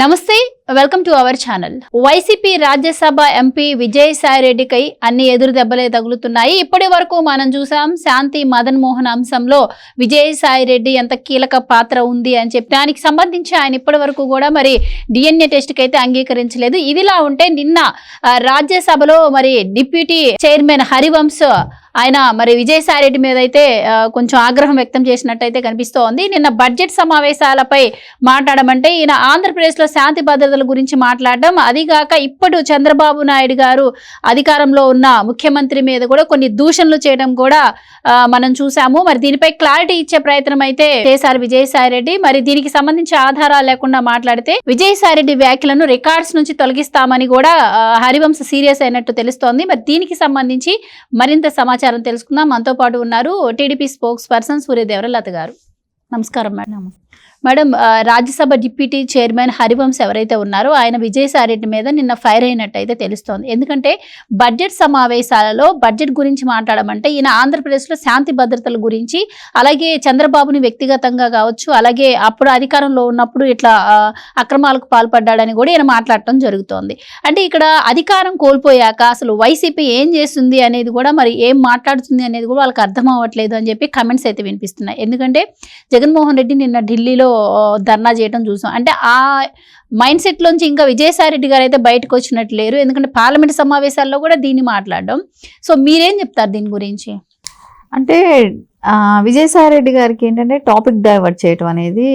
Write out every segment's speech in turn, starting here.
నమస్తే. Welcome to our channel YCP Rajya Sabha MP Vijayasai రెడ్డికై అన్ని ఎదురు దెబ్బలే తగులుతున్నాయి. ఇప్పటి వరకు మనం చూసాం శాంతి మదన్ మోహన్ అంశంలో విజయసాయి రెడ్డి ఎంత కీలక పాత్ర ఉంది అని చెప్పి. దానికి సంబంధించి ఆయన ఇప్పటి వరకు కూడా మరి డిఎన్ఏ టెస్ట్కి అయితే అంగీకరించలేదు. ఇదిలా ఉంటే నిన్న రాజ్యసభలో మరి డిప్యూటీ చైర్మన్ హరివంశ్ ఆయన మరి విజయసాయి రెడ్డి మీద అయితే కొంచెం ఆగ్రహం వ్యక్తం చేసినట్టయితే కనిపిస్తోంది. నిన్న బడ్జెట్ సమావేశాలపై మాట్లాడమంటే ఈయన ఆంధ్రప్రదేశ్లో శాంతి భద్రత భద్రతల గురించి మాట్లాడడం. అదిగాక ఇప్పుడు చంద్రబాబు నాయుడు గారు అధికారంలో ఉన్న ముఖ్యమంత్రి మీద కూడా కొన్ని దూషణలు చేయడం కూడా మనం చూసాము. మరి దీనిపై క్లారిటీ ఇచ్చే ప్రయత్నం అయితే చేశారు విజయసాయి రెడ్డి. మరి దీనికి సంబంధించి ఆధారాలు లేకుండా మాట్లాడితే విజయసాయి రెడ్డి వ్యాఖ్యలను రికార్డ్స్ నుంచి తొలగిస్తామని కూడా హరివంశ సీరియస్ అయినట్టు తెలుస్తోంది. మరి దీనికి సంబంధించి మరింత సమాచారం తెలుసుకుందాం. మనతో పాటు ఉన్నారు టీడీపీ స్పోక్స్ పర్సన్ సూర్యదేవరలత గారు. నమస్కారం madam. Madam Rajya Sabha deputy chairman Harivansh ఎవరైతే ఉన్నారో ఆయన విజయసాయి రెడ్డి మీద నిన్న ఫైర్ అయినట్టయితే తెలుస్తోంది. ఎందుకంటే బడ్జెట్ సమావేశాలలో బడ్జెట్ గురించి మాట్లాడమంటే ఈయన ఆంధ్రప్రదేశ్లో శాంతి భద్రతల గురించి అలాగే చంద్రబాబుని వ్యక్తిగతంగా కావచ్చు అలాగే అప్పుడు అధికారంలో ఉన్నప్పుడు ఇట్లా అక్రమాలకు పాల్పడ్డాడని కూడా ఈయన మాట్లాడటం జరుగుతోంది. అంటే ఇక్కడ అధికారం కోల్పోయాక అసలు వైసీపీ ఏం చేస్తుంది అనేది కూడా మరి ఏం మాట్లాడుతుంది అనేది కూడా వాళ్ళకి అర్థం అవ్వట్లేదు అని చెప్పి కమెంట్స్ అయితే వినిపిస్తున్నాయి. ఎందుకంటే జగన్మోహన్ రెడ్డి నిన్న ఢిల్లీలో ధర్నా చేయడం చూసాం. అంటే ఆ మైండ్ సెట్లోంచి ఇంకా విజయసాయి రెడ్డి గారు అయితే బయటకు వచ్చినట్టు లేరు. ఎందుకంటే పార్లమెంట్ సమావేశాల్లో కూడా దీన్ని మాట్లాడడం. సో మీరేం చెప్తారు దీని గురించి? అంటే విజయసాయి రెడ్డి గారికి ఏంటంటే టాపిక్ డైవర్ట్ చేయటం అనేది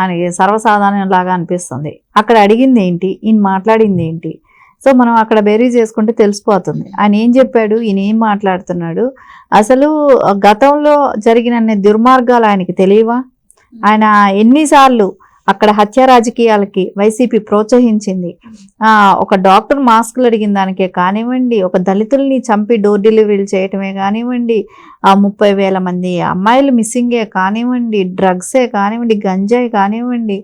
ఆయనకి సర్వసాధారణం లాగా అనిపిస్తుంది. అక్కడ అడిగింది ఏంటి? ఈయన మాట్లాడింది ఏంటి? సో మనం అక్కడ బెరీ చేసుకుంటే తెలిసిపోతుంది. ఆయన ఏం చెప్పాడు? ఈయన ఏం మాట్లాడుతున్నాడు? అసలు గతంలో జరిగిన దుర్మార్గాలు ఆయనకి తెలియవా? ఆయన ఎన్నిసార్లు అక్కడ హత్య రాజకీయాలకి వైసీపీ ప్రోత్సహించింది. ఆ, ఒక డాక్టర్ మాస్కులు అడిగిన దానికే కానివ్వండి ఒక దళితుల్ని చంపి డోర్ డెలివరీలు చేయటమే కానివ్వండి ఆ ముప్పై వేల మంది అమ్మాయిలు మిస్సింగే కానివ్వండి డ్రగ్సే కానివ్వండి గంజాయి కానివ్వండి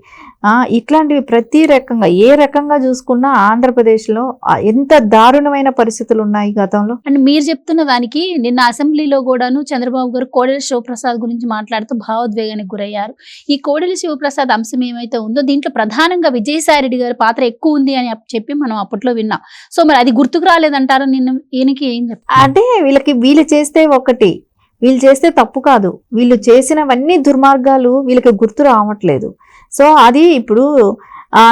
ఇట్లాంటివి ప్రతి రకంగా ఏ రకంగా చూసుకున్నా ఆంధ్రప్రదేశ్లో ఎంత దారుణమైన పరిస్థితులు ఉన్నాయి గతంలో? అండ్ మీరు చెప్తున్న దానికి నిన్న అసెంబ్లీలో కూడాను చంద్రబాబు గారు కోడెల శివప్రసాద్ గురించి మాట్లాడుతూ భావోద్వేగానికి గురయ్యారు. ఈ కోడెల శివప్రసాద్ అంశం ఏమైతే ఉందో దీంట్లో ప్రధానంగా విజయసాయి రెడ్డి గారి పాత్ర ఎక్కువ ఉంది అని చెప్పి మనం అప్పట్లో విన్నాం. సో మరి అది గుర్తుకు రాలేదంటారా నిన్న? ఈయనకి ఏం చెప్తారు అంటే వీళ్ళకి వీళ్ళు చేస్తే ఒకటి వీళ్ళు చేస్తే తప్పు కాదు. వీళ్ళు చేసినవన్నీ దుర్మార్గాలు వీళ్ళకి గుర్తు రావట్లేదు. సో అది ఇప్పుడు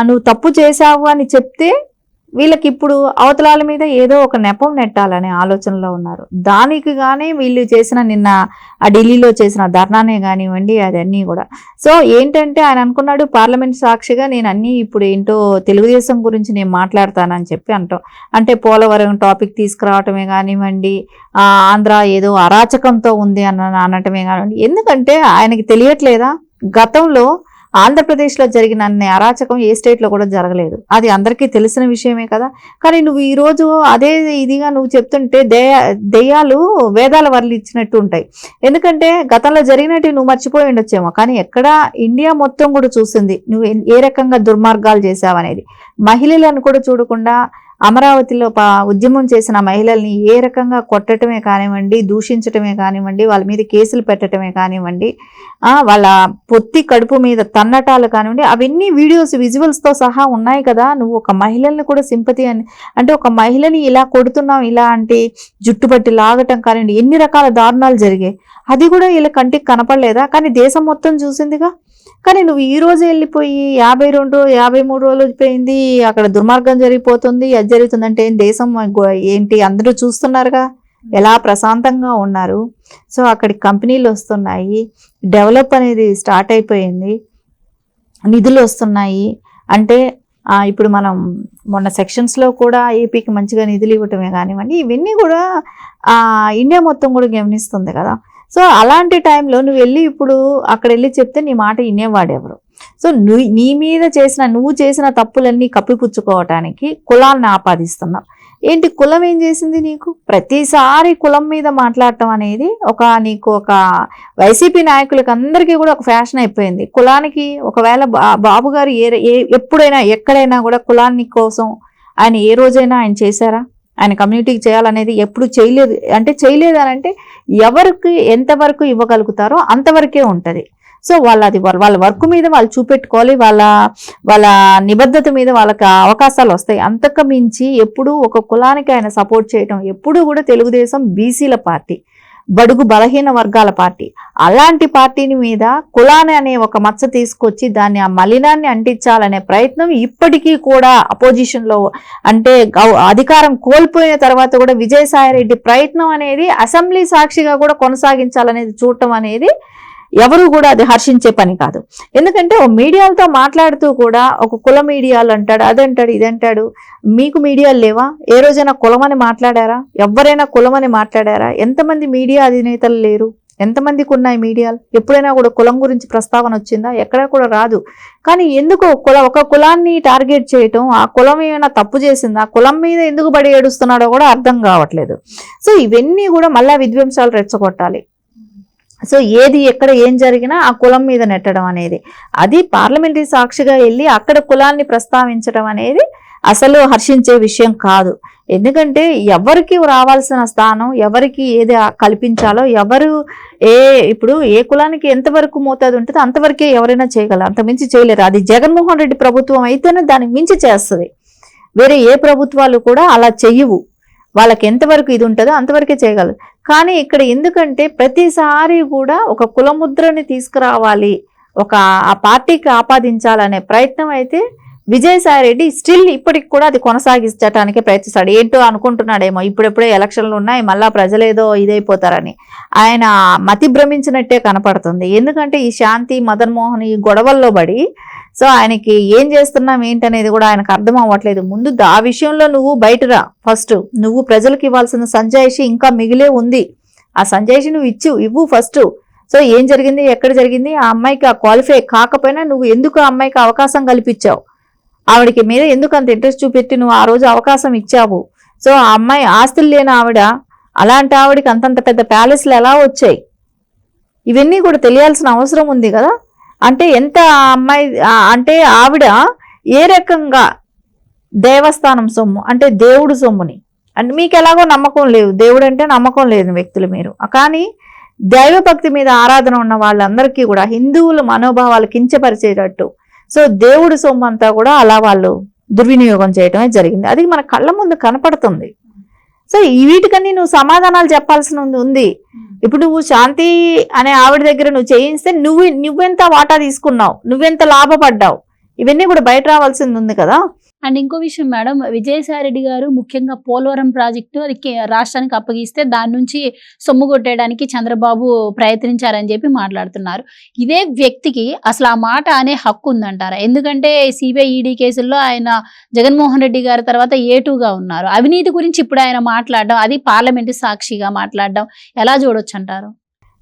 నువ్వు తప్పు చేశావు అని చెప్తే వీళ్ళకి ఇప్పుడు అవతలాల మీద ఏదో ఒక నెపం నెట్టాలనే ఆలోచనలో ఉన్నారు. దానికి కానీ వీళ్ళు చేసిన నిన్న ఆ ఢిల్లీలో చేసిన ధర్నానే కానివ్వండి అదన్నీ కూడా. సో ఏంటంటే ఆయన అనుకున్నాడు పార్లమెంట్ సాక్షిగా నేను అన్నీ ఇప్పుడు ఏంటో తెలుగుదేశం గురించి నేను మాట్లాడతానని చెప్పి అంటాం. అంటే పోలవరం టాపిక్ తీసుకురావటమే కానివ్వండి ఆంధ్ర ఏదో అరాచకంతో ఉంది అన్న అనటమే కానివ్వండి. ఎందుకంటే ఆయనకి తెలియట్లేదా? గతంలో ఆంధ్రప్రదేశ్లో జరిగిన అన్ని అరాచకం ఏ స్టేట్లో కూడా జరగలేదు. అది అందరికీ తెలిసిన విషయమే కదా. కానీ నువ్వు ఈ రోజు అదే ఇదిగా నువ్వు చెప్తుంటే దెయ్య దెయ్యాలు వేదాల వర్లు ఇచ్చినట్టు ఉంటాయి. ఎందుకంటే గతంలో జరిగినట్టు నువ్వు మర్చిపోయి ఉండొచ్చేమో. కానీ ఎక్కడ ఇండియా మొత్తం కూడా చూసింది నువ్వు ఏ రకంగా దుర్మార్గాలు చేశావనేది. మహిళలను కూడా చూడకుండా అమరావతిలో ఉద్యమం చేసిన మహిళల్ని ఏ రకంగా కొట్టటమే కానివ్వండి దూషించటమే కానివ్వండి వాళ్ళ మీద కేసులు పెట్టటమే కానివ్వండి వాళ్ళ పొత్తి కడుపు మీద తన్నటాలు కానివ్వండి అవన్నీ వీడియోస్ విజువల్స్తో సహా ఉన్నాయి కదా. నువ్వు ఒక మహిళల్ని కూడా సింపతి అని అంటే ఒక మహిళని ఇలా కొడుతున్నావు ఇలా అంటే జుట్టుపట్టి లాగటం కానివ్వండి ఎన్ని రకాల దారుణాలు జరిగాయి. అది కూడా వీళ్ళ కంటికి కనపడలేదా? కానీ దేశం మొత్తం చూసిందిగా కానీ నువ్వు ఈ రోజు వెళ్ళిపోయి యాభై రెండు యాభై మూడు రోజులు పోయింది అక్కడ దుర్మార్గం జరిగిపోతుంది. అది జరుగుతుందంటే దేశం ఏంటి? అందరూ చూస్తున్నారుగా. ఎలా ప్రశాంతంగా ఉన్నారు. సో అక్కడికి కంపెనీలు వస్తున్నాయి. డెవలప్ అనేది స్టార్ట్ అయిపోయింది. నిధులు వస్తున్నాయి. అంటే ఇప్పుడు మనం మొన్న సెక్షన్స్లో కూడా ఏపీకి మంచిగా నిధులు ఇవ్వటమే కానివ్వండి ఇవన్నీ కూడా ఇండియా మొత్తం కూడా గమనిస్తుంది కదా. సో అలాంటి టైంలో నువ్వు వెళ్ళి ఇప్పుడు అక్కడ వెళ్ళి చెప్తే నీ మాట వినేవాడెవరు సో నువ్వు నీ మీద చేసిన నువ్వు చేసిన తప్పులన్నీ కప్పిపుచ్చుకోవటానికి కులాన్ని ఆపాదిస్తున్నావు. ఏంటి కులం ఏం చేసింది నీకు? ప్రతిసారి కులం మీద మాట్లాడటం అనేది ఒక నీకు ఒక వైసీపీ నాయకులకి అందరికీ కూడా ఒక ఫ్యాషన్ అయిపోయింది. కులానికి ఒకవేళ బా- బాబు గారు ఏ ఏ- ఎప్పుడైనా ఎక్కడైనా కూడా కులాన్ని కోసం ఆయన ఏ రోజైనా ఆయన చేశారా? ఆయన కమ్యూనిటీకి చేయాలనేది ఎప్పుడు చేయలేదు. అంటే చేయలేదు అని అంటే ఎవరికి ఎంతవరకు ఇవ్వగలుగుతారో అంతవరకే ఉంటుంది. సో వాళ్ళ అది వాళ్ళ వాళ్ళ వర్క్ మీద వాళ్ళు చూపెట్టుకోవాలి. వాళ్ళ వాళ్ళ నిబద్ధత మీద వాళ్ళకి అవకాశాలు వస్తాయి. అంతకు మించి ఎప్పుడు ఒక కులానికి ఆయన సపోర్ట్ చేయటం ఎప్పుడు కూడా తెలుగుదేశం బీసీల పార్టీ. బడుగు బలహీన వర్గాల పార్టీ. అలాంటి పార్టీని మీద కులాన్ని అనే ఒక మచ్చ తీసుకొచ్చి దాన్ని ఆ మలినాన్ని అంటించాలనే ప్రయత్నం ఇప్పటికీ కూడా అపోజిషన్లో అంటే అధికారం కోల్పోయిన తర్వాత కూడా విజయసాయి రెడ్డి ప్రయత్నం అనేది అసెంబ్లీ సాక్షిగా కూడా కొనసాగించాలనేది చూడటం అనేది ఎవరు కూడా అది హర్షించే పని కాదు. ఎందుకంటే ఓ మీడియాలతో మాట్లాడుతూ కూడా ఒక కుల మీడియాలు అంటాడు అదంటాడు ఇదంటాడు మీకు మీడియాలు లేవా? ఏ రోజైనా కులమని మాట్లాడారా? ఎవరైనా కులమని మాట్లాడారా? ఎంతమంది మీడియా అధినేతలు లేరు? ఎంతమందికి ఉన్నాయి మీడియాలు? ఎప్పుడైనా కూడా కులం గురించి ప్రస్తావన వచ్చిందా? ఎక్కడా కూడా రాదు. కానీ ఎందుకు కుల ఒక కులాన్ని టార్గెట్ చేయటం ఆ కులం ఏమైనా తప్పు చేసిందా? కులం మీద ఎందుకు బడి ఏడుస్తున్నాడో కూడా అర్థం కావట్లేదు. సో ఇవన్నీ కూడా మళ్ళా విధ్వంసాలు రెచ్చగొట్టాలి. సో ఏది ఎక్కడ ఏం జరిగినా ఆ కులం మీద నెట్టడం అనేది. అది పార్లమెంటరీ సాక్షిగా వెళ్ళి అక్కడ కులాన్ని ప్రస్తావించడం అనేది అసలు హర్షించే విషయం కాదు. ఎందుకంటే ఎవరికి రావాల్సిన స్థానం ఎవరికి ఏది కల్పించాలో ఎవరు ఏ ఇప్పుడు ఏ కులానికి ఎంతవరకు మోతాదు ఉంటుందో అంతవరకే ఎవరైనా చేయగలరు. అంత మించి చేయలేరు. అది జగన్మోహన్ రెడ్డి ప్రభుత్వం అయితేనే దానికి మించి చేస్తుంది. వేరే ఏ ప్రభుత్వాలు కూడా అలా చెయ్యవు. వాళ్ళకి ఎంతవరకు ఇది ఉంటుందో అంతవరకే చేయగలరు. కానీ ఇక్కడ ఎందుకంటే ప్రతిసారి కూడా ఒక కులముద్రని తీసుకురావాలి ఒక ఆ పార్టీకి ఆపాదించాలనే ప్రయత్నం అయితే విజయసాయి రెడ్డి స్టిల్ ఇప్పటికి కూడా అది కొనసాగించడానికి ప్రయత్నిస్తాడు. ఏంటో అనుకుంటున్నాడేమో. ఇప్పుడెప్పుడే ఎలక్షన్లు ఉన్నాయి మళ్ళా ప్రజలేదో ఇదైపోతారని. ఆయన మతి భ్రమించినట్టే కనపడుతుంది. ఎందుకంటే ఈ శాంతి మదన్మోహన్ ఈ గొడవల్లో పడి సో ఆయనకి ఏం చేస్తున్నాం ఏంటనేది కూడా ఆయనకు అర్థం అవ్వట్లేదు. ముందు ఆ విషయంలో నువ్వు బయటరా ఫస్ట్ నువ్వు ప్రజలకు ఇవ్వాల్సిన సంజాయిషి ఇంకా మిగిలే ఉంది. ఆ సంజాయిషి నువ్వు ఇచ్చు ఇవ్వు ఫస్ట్. సో ఏం జరిగింది ఎక్కడ జరిగింది? ఆ అమ్మాయికి ఆ క్వాలిఫై కాకపోయినా నువ్వు ఎందుకు ఆ అమ్మాయికి అవకాశం కల్పించావు? ఆవిడకి మీద ఎందుకు అంత ఇంట్రెస్ట్ చూపెట్టి నువ్వు ఆ రోజు అవకాశం ఇచ్చావు? సో ఆ అమ్మాయి ఆస్తులు లేని ఆవిడ అలాంటి ఆవిడకి అంతంత పెద్ద ప్యాలెస్లు ఎలా వచ్చాయి? ఇవన్నీ కూడా తెలియాల్సిన అవసరం ఉంది కదా? అంటే ఎంత ఆ అమ్మాయి అంటే ఆవిడ ఏ రకంగా దేవస్థానం సొమ్ము అంటే దేవుడు సొమ్ముని? అంటే మీకు ఎలాగో నమ్మకం లేదు. దేవుడు అంటే నమ్మకం లేదు వ్యక్తులు మీరు. కానీ దైవభక్తి మీద ఆరాధన ఉన్న వాళ్ళందరికీ కూడా హిందువుల మనోభావాలు కించపరిచేటట్టు సో దేవుడు సొమ్ము అంతా కూడా అలా వాళ్ళు దుర్వినియోగం చేయటమే జరిగింది. అది మన కళ్ళ ముందు కనపడుతుంది. సో ఈ వీటికన్నీ నువ్వు సమాధానాలు చెప్పాల్సిన ఉంది- ఉంది. ఇప్పుడు నువ్వు శాంతి అనే ఆవిడ దగ్గర నువ్వు చేయిస్తే నువ్వు నువ్వెంత వాటా తీసుకున్నావు? నువ్వెంత లాభపడ్డావు? ఇవన్నీ కూడా బయట రావాల్సింది ఉంది కదా? అండ్ ఇంకో విషయం మేడం విజయసాయి రెడ్డి గారు ముఖ్యంగా పోలవరం ప్రాజెక్టు అది కే- రాష్ట్రానికి అప్పగిస్తే దాని నుంచి సొమ్ము కొట్టేయడానికి చంద్రబాబు ప్రయత్నించారని చెప్పి మాట్లాడుతున్నారు. ఇదే వ్యక్తికి అసలు ఆ మాట అనే హక్కు ఉందంటారా? ఎందుకంటే సిబిఐ ఈడీ కేసుల్లో ఆయన జగన్మోహన్ రెడ్డి గారి తర్వాత ఏటుగా ఉన్నారు? అవినీతి గురించి ఇప్పుడు ఆయన మాట్లాడడం అది పార్లమెంటు సాక్షిగా మాట్లాడడం ఎలా చూడొచ్చు అంటారు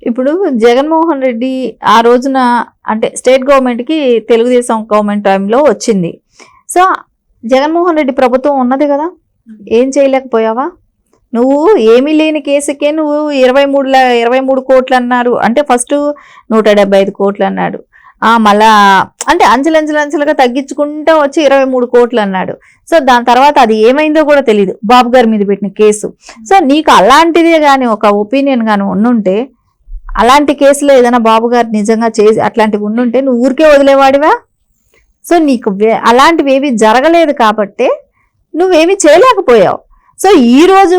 ఇప్పుడు జగన్మోహన్ రెడ్డి ఆ రోజున అంటే స్టేట్ గవర్నమెంట్కి తెలుగుదేశం గవర్నమెంట్ టైంలో వచ్చింది. సో జగన్మోహన్ రెడ్డి ప్రభుత్వం ఉన్నది కదా. ఏం చేయలేకపోయావా? నువ్వు ఏమీ లేని కేసుకే నువ్వు ఇరవై మూడు ఇరవై మూడు కోట్లు అన్నారు అంటే ఫస్ట్ నూట డెబ్బై ఐదు కోట్లు అన్నాడు ఆ మళ్ళా అంటే అంచెలంచెలంచెలుగా తగ్గించుకుంటూ వచ్చి ఇరవై మూడు కోట్లు అన్నాడు సో దాని తర్వాత అది ఏమైందో కూడా తెలియదు బాబు గారి మీద పెట్టిన కేసు. సో నీకు అలాంటిదే కానీ ఒక ఒపీనియన్ కానీ ఉండుంటే అలాంటి కేసులో ఏదైనా బాబు గారు నిజంగా చేసి అట్లాంటివి ఉండుంటే నువ్వు ఊరికే వదిలేవాడివా? సో నీకు అలాంటివి ఏవి జరగలేదు కాబట్టి నువ్వేమి చేయలేకపోయావు. సో ఈరోజు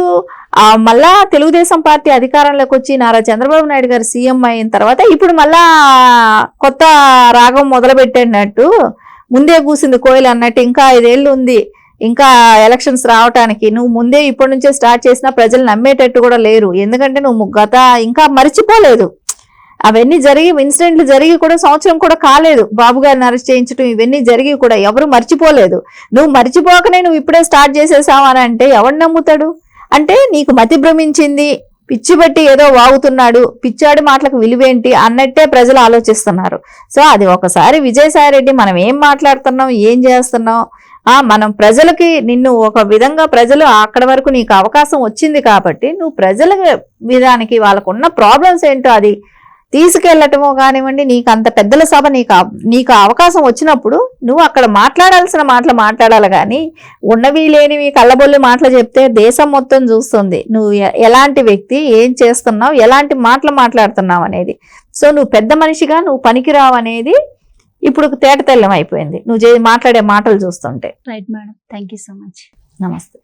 మళ్ళా తెలుగుదేశం పార్టీ అధికారంలోకి వచ్చి నారా చంద్రబాబు నాయుడు గారు సీఎం అయిన తర్వాత ఇప్పుడు మళ్ళా కొత్త రాగం మొదలుపెట్టినట్టు ముందే కూసింది కోయిలు అన్నట్టు ఇంకా ఐదేళ్ళు ఉంది. ఇంకా ఎలక్షన్స్ రావటానికి నువ్వు ముందే ఇప్పటి నుంచే స్టార్ట్ చేసినా ప్రజలు నమ్మేటట్టు కూడా లేరు. ఎందుకంటే నువ్వు గత ఇంకా మర్చిపోలేదు. అవన్నీ జరిగి ఇన్సిడెంట్లు జరిగి కూడా సంవత్సరం కూడా కాలేదు. బాబు గారిని అరెస్ట్ చేయించడం ఇవన్నీ జరిగి కూడా ఎవరు మర్చిపోలేదు. నువ్వు మర్చిపోకనే నువ్వు ఇప్పుడే స్టార్ట్ చేసేసావు అని అంటే ఎవడు నమ్ముతాడు? అంటే నీకు మతి భ్రమించింది పిచ్చి బట్టి ఏదో వాగుతున్నాడు పిచ్చాడి మాటలకు విలువేంటి అన్నట్టే ప్రజలు ఆలోచిస్తున్నారు. సో అది ఒకసారి విజయసాయి రెడ్డి మనం ఏం మాట్లాడుతున్నాం ఏం చేస్తున్నాం ఆ మనం ప్రజలకి నిన్ను ఒక విధంగా ప్రజలు అక్కడ వరకు నీకు అవకాశం వచ్చింది కాబట్టి నువ్వు ప్రజల విధానికి వాళ్ళకున్న ప్రాబ్లమ్స్ ఏంటో అది తీసుకెళ్ళటమో కానివ్వండి నీకు అంత పెద్దల సభ నీకు నీకు అవకాశం వచ్చినప్పుడు నువ్వు అక్కడ మాట్లాడాల్సిన మాటలు మాట్లాడాలి కానీ ఉన్నవి లేనివి కళ్ళబొల్లి మాటలు చెప్తే దేశం మొత్తం చూస్తుంది. నువ్వు ఎలాంటి వ్యక్తి ఏం చేస్తున్నావు ఎలాంటి మాటలు మాట్లాడుతున్నావు అనేది. సో నువ్వు పెద్ద మనిషిగా నువ్వు పనికిరావు అనేది ఇప్పుడు తేట తెల్లం అయిపోయింది. నువ్వు మాట్లాడే మాటలు చూస్తుంటే. Right madam thank you so much నమస్తే.